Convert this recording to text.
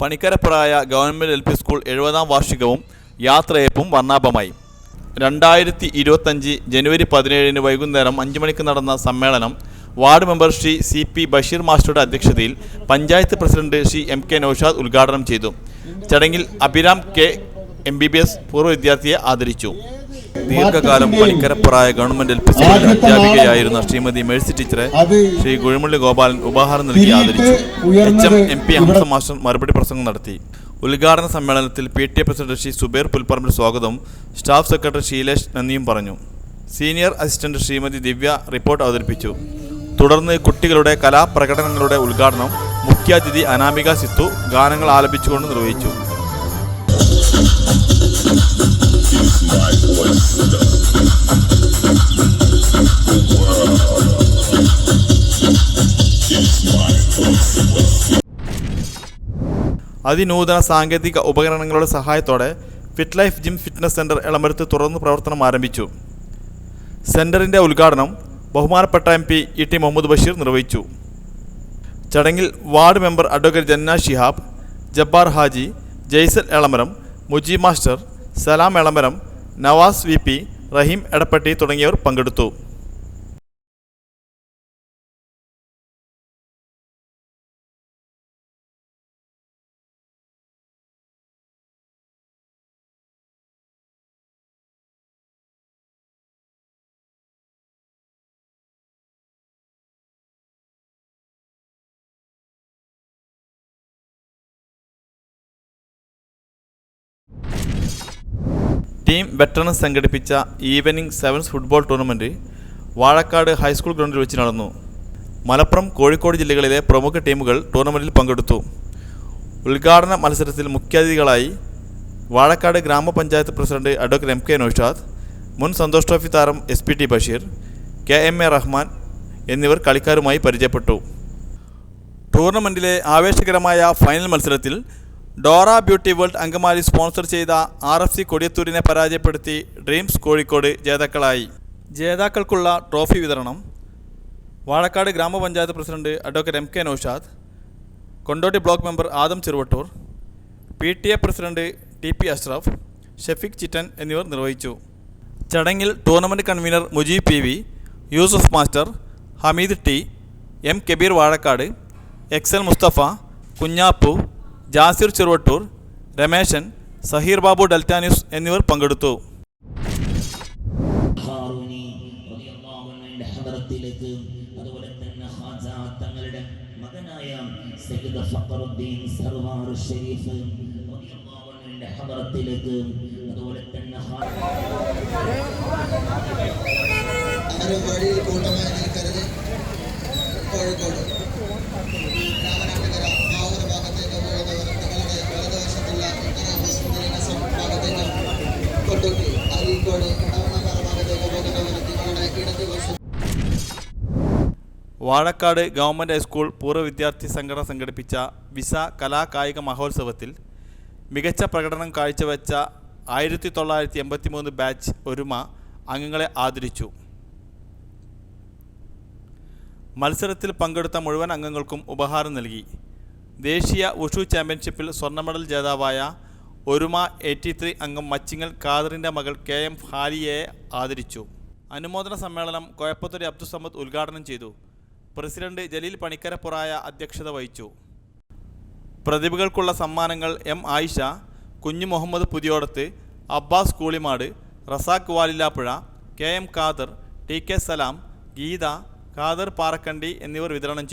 Panikkarappuraya government L P school എഴുപതാം വാർഷികവും യാത്രയപ്പും വർണാഭമായി. രണ്ടായിരത്തി ഇരുപത്തഞ്ച് ജനുവരി പതിനേഴിന് വൈകുന്നേരം അഞ്ച് മണിക്ക് നടന്ന സമ്മേളനം ward member Shri C P Basheer മാസ്റ്ററുടെ അധ്യക്ഷതയിൽ panchayat president Shri M K Naushad ഉദ്ഘാടനം ചെയ്തു. ചടങ്ങിൽ Abhiram K M B B S പൂർവ വിദ്യാർത്ഥിയെ ആദരിച്ചു. ദീർഘകാലം പണിക്കരപ്പുറായ ഗവൺമെന്റ് എൽ പി സ്കൂളിൽ അധ്യാപികയായിരുന്ന ശ്രീമതി മേഴ്സി ടീച്ചറെ ശ്രീ കുഴിമുള്ളി ഗോപാലൻ ഉപഹാരം നൽകി ആദരിച്ചു. H M M P Ahmad master മറുപടി പ്രസംഗം നടത്തി. ഉദ്ഘാടന സമ്മേളനത്തിൽ P T A president Shri Subair Pulparambil സ്വാഗതം. സ്റ്റാഫ് സെക്രട്ടറി ശീലേഷ് നന്ദിയും പറഞ്ഞു. Senior assistant Shrimati Divya report അവതരിപ്പിച്ചു. തുടർന്ന് കുട്ടികളുടെ കലാപ്രകടനങ്ങളുടെ ഉദ്ഘാടനം മുഖ്യാതിഥി അനാമിക സിത്തു ഗാനങ്ങൾ ആലപിച്ചുകൊണ്ട് നിർവഹിച്ചു. അതിനൂതന സാങ്കേതിക ഉപകരണങ്ങളുടെ സഹായത്തോടെ fit life gym fitness centre എളമരത്ത് തുറന്നു പ്രവർത്തനം ആരംഭിച്ചു. സെന്ററിന്റെ ഉദ്ഘാടനം ബഹുമാനപ്പെട്ട M P E T Muhammad Basheer നിർവഹിച്ചു. ചടങ്ങിൽ ward member advocate Janna Shihab Jabbar Haji Jaisal Elamaram Muji master Salam Elamaram Navas V P Rahim Edappatti തുടങ്ങിയവർ പങ്കെടുത്തു ടീം വെറ്ററൻസ് സംഘടിപ്പിച്ച evening sevens football tournament Vazhakkad high school ഗ്രൗണ്ടിൽ വെച്ച് നടന്നു. മലപ്പുറം കോഴിക്കോട് ജില്ലകളിലെ പ്രമുഖ ടീമുകൾ ടൂർണമെന്റിൽ പങ്കെടുത്തു. ഉദ്ഘാടന മത്സരത്തിൽ മുഖ്യാതിഥികളായി വാഴക്കാട് ഗ്രാമപഞ്ചായത്ത് president advocate M K Naushad മുൻ സന്തോഷ് ട്രോഫി താരം S P T Basheer K M A Rahman എന്നിവർ കളിക്കാരുമായി പരിചയപ്പെട്ടു. ടൂർണമെന്റിലെ ആവേശകരമായ ഫൈനൽ മത്സരത്തിൽ Dora beauty world Angamaly sponsor ചെയ്ത ആർ എഫ് സി കൊടിയത്തൂരിനെ പരാജയപ്പെടുത്തി ഡ്രീംസ് കോഴിക്കോട് ജേതാക്കളായി. ജേതാക്കൾക്കുള്ള ട്രോഫി വിതരണം. വാഴക്കാട് ഗ്രാമപഞ്ചായത്ത് president advocate M K Naushad. Kondotty block member Adam Cheruvattur. P T A president T P Ashraf. Shafeeq Chittan എന്നിവർ നിർവഹിച്ചു. ചടങ്ങിൽ tournament convener Mujeeb P V Yusuf master Hameed T M Kabeer Vazhakkad excel Mustafa Kunhappu Jasir Cheruvattur Rameshan Saheer Babu ഡൽറ്റാനിസ് എന്നിവർ പങ്കെടുത്തു. അതുപോലെ തന്നെ ഹാജ തങ്ങളുടെ മകനായ സയ്യിദ് ഫഖറുദ്ദീൻ സർവാർ ഷരീഫ് റളിയല്ലാഹു അൻഹുവിന്റെ ഹദറത്തിലേക്ക് അതുപോലെ തന്നെ വാഴക്കാട് ഗവൺമെന്റ് ഹൈസ്കൂൾ പൂർവ വിദ്യാർത്ഥി സംഘടന സംഘടിപ്പിച്ച വിസ കലാ കായിക മഹോത്സവത്തിൽ മികച്ച പ്രകടനം കാഴ്ചവെച്ച ആയിരത്തി തൊള്ളായിരത്തി എൺപത്തി മൂന്ന് ബാച്ച് ഒരുമ അംഗങ്ങളെ ആദരിച്ചു. മത്സരത്തിൽ പങ്കെടുത്ത മുഴുവൻ അംഗങ്ങൾക്കും ഉപഹാരം നൽകി. ദേശീയ ഉഷു ചാമ്പ്യൻഷിപ്പിൽ സ്വർണ മെഡൽ ജേതാവായ ഒരുമ എയ്റ്റി ത്രീ അംഗം മച്ചിങ്ങൽ കാദറിന്റെ മകൾ കെ എം ഹാലിയയെ ആദരിച്ചു. അനുമോദന സമ്മേളനം കോയപ്പത്തൂരി അബ്ദുസമ്മദ് ഉദ്ഘാടനം ചെയ്തു. പ്രസിഡന്റ് ജലീൽ പണിക്കരപ്പുറായ അധ്യക്ഷത വഹിച്ചു. പ്രതിഭകൾക്കുള്ള സമ്മാനങ്ങൾ M Ayisha Kunhu Muhammad Puthiyodath Abbas Koolimad Razak Valillapuzha K M Khader T K Salam Geetha Khader Parakkandi എന്നിവർ വിതരണം ചെയ്തു.